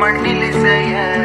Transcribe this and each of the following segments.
मंडली से है।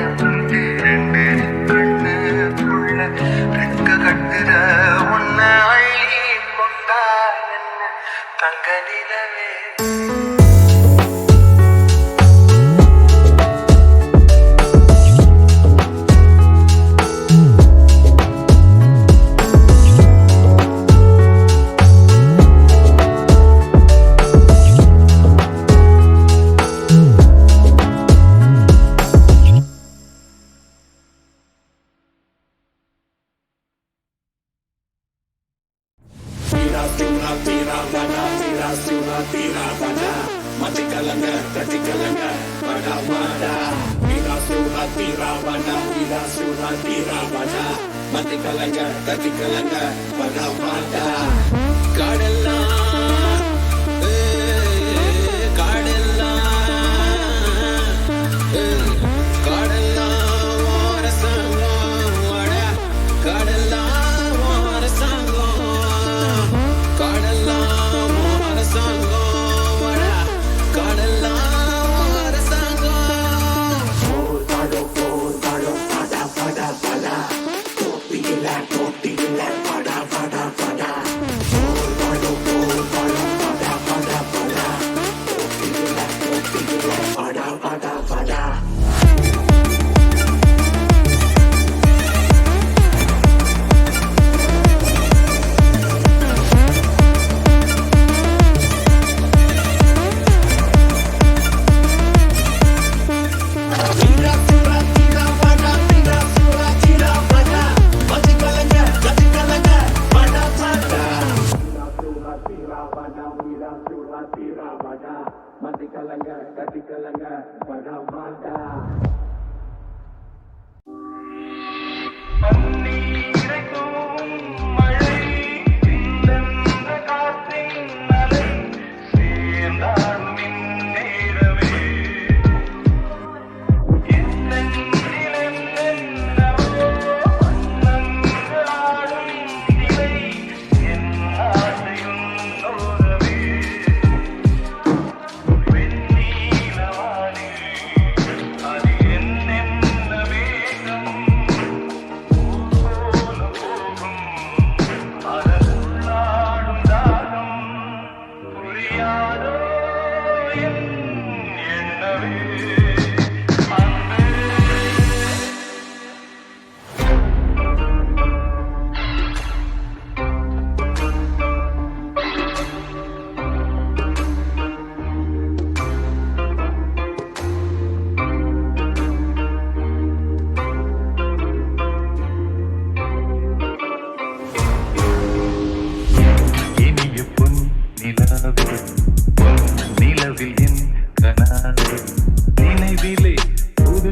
rasuna tira pada si rasuna tira pada mati kalanga pada pada si rasuna tira pada si rasuna tira pada mati kalanga pada pada மாட்டா மதி கலங்க கதி கலங்க பட மாட்டா பன்னீரைக்கும்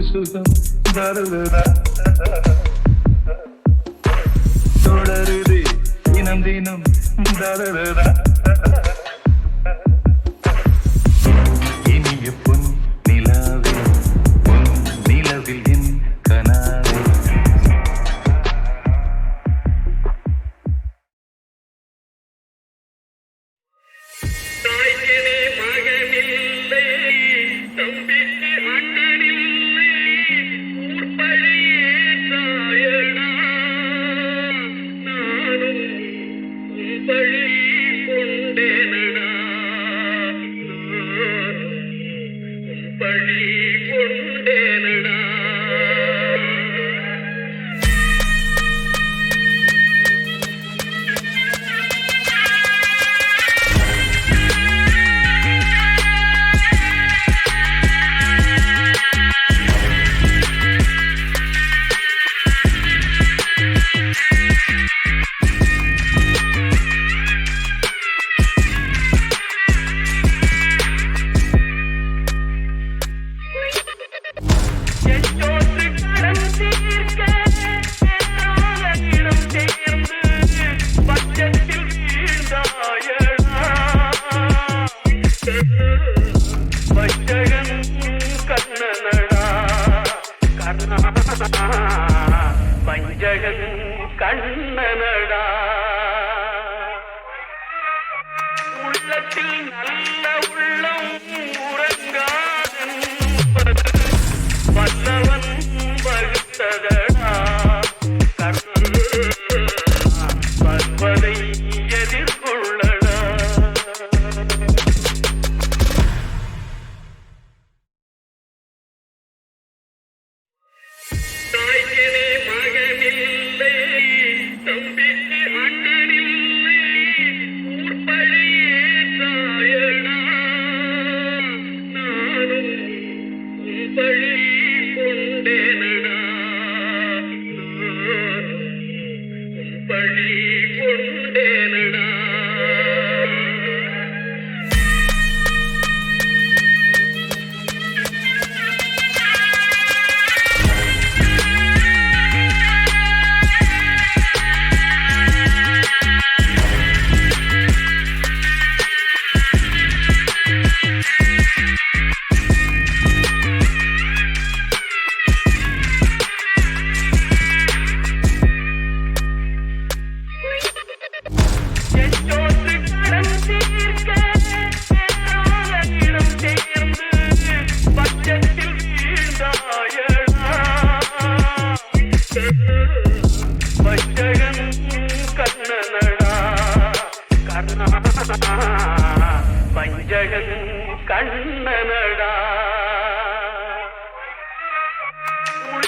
സുഖം തുടരുതേ ഇനം ദിനം തളരുതാ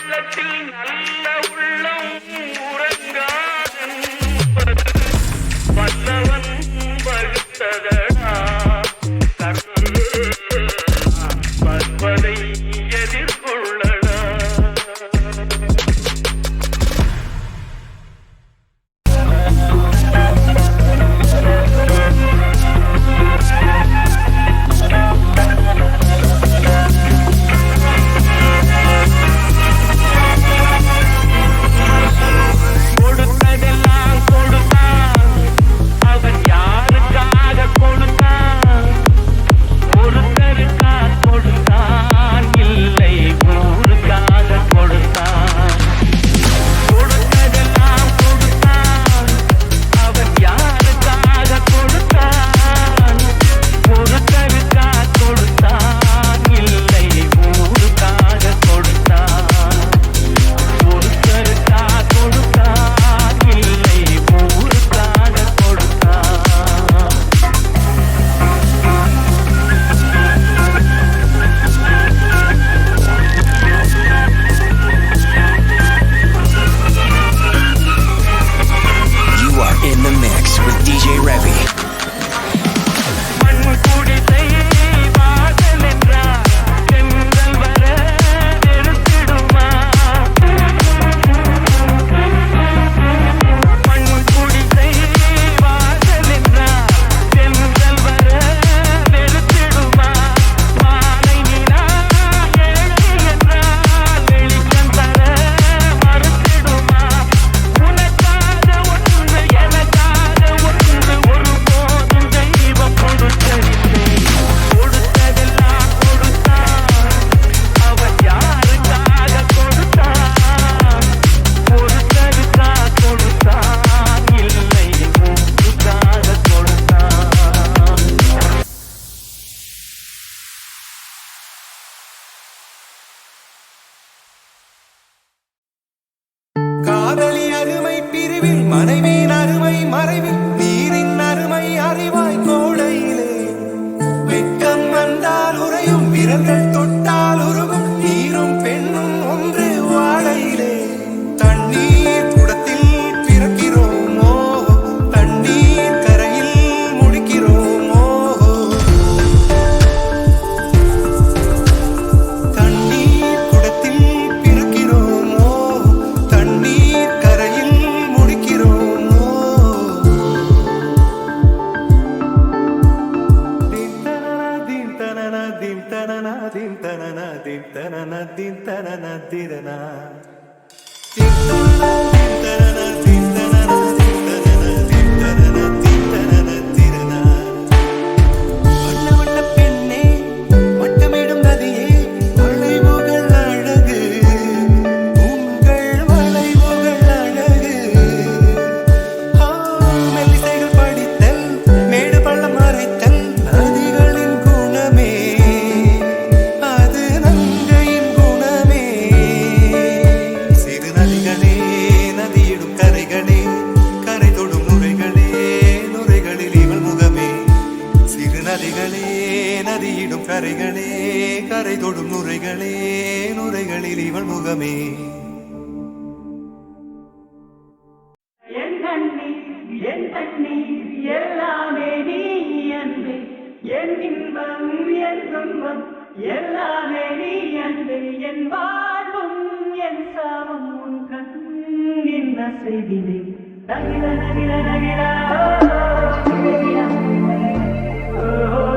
உள்ளத்தில் நல்ல உள்ளம் உறங்காதன். பல்லவ உலகம் என் துன்பம் எல்லாமே நீ அன்பே என் வாழ்வும் என் சாவும் உன் கண்ணின் அசைவினை தகில தகில தகில. Oh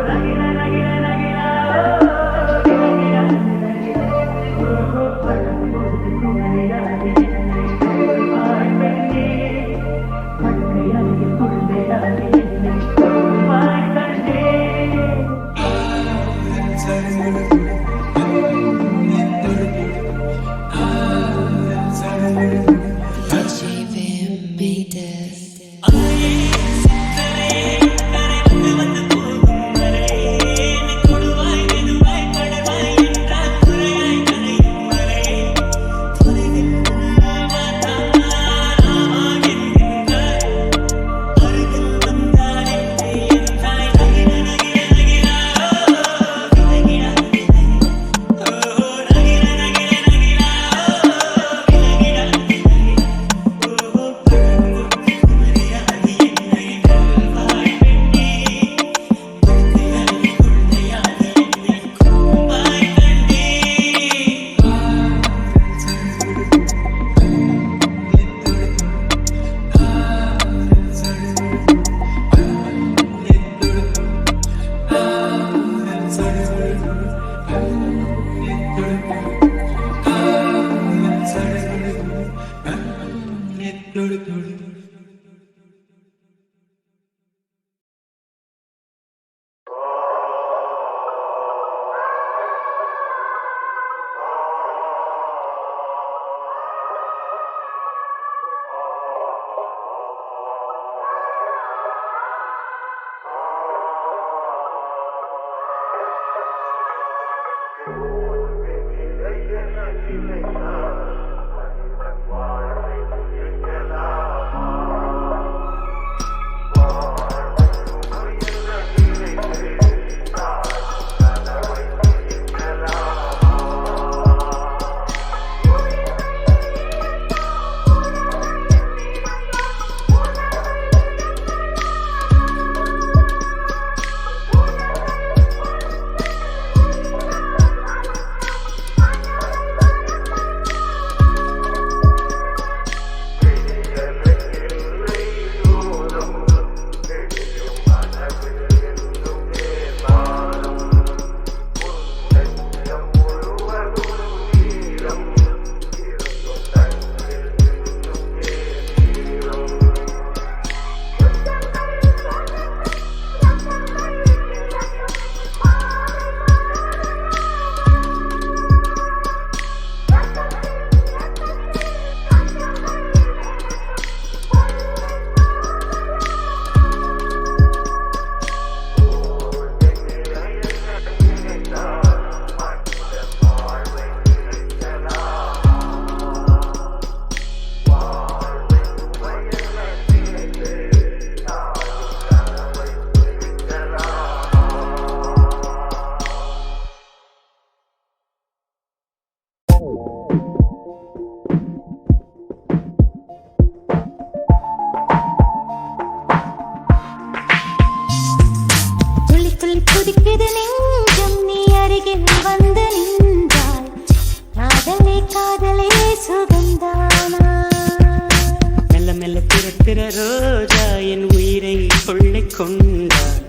மெல்ல திற திற ரோஜா என் உயிரை கொள்ளை கொண்டாள்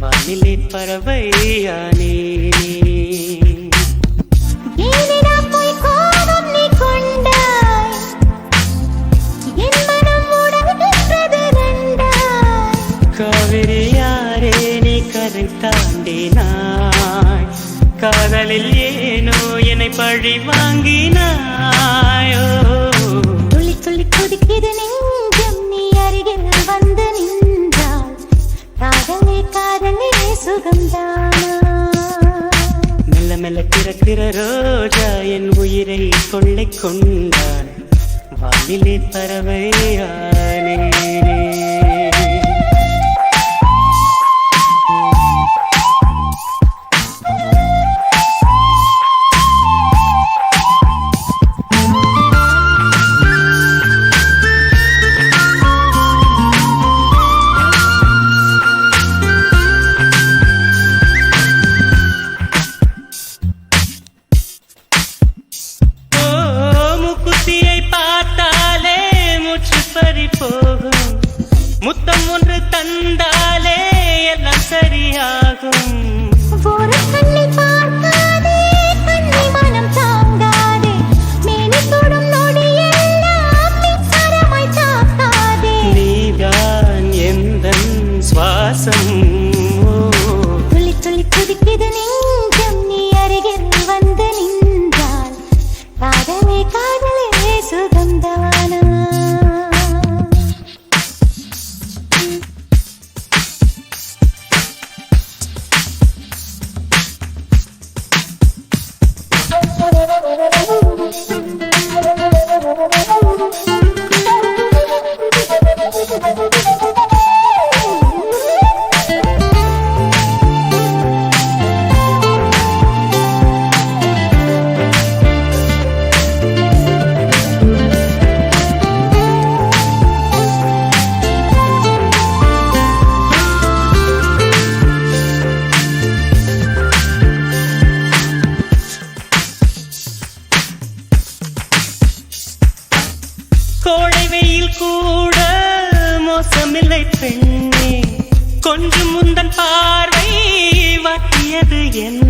வானிலை பறவையானே. காவிரியாரே நீ கரை தாண்டினாய் காதலில் ஏனோ என்னை பழி வாங்கினாயோ. மெல்ல மெல்ல திறக்கிற ரோஜா என் உயிரை கொள்ளை கொண்டான். வானிலே பறவையானே Thank you. again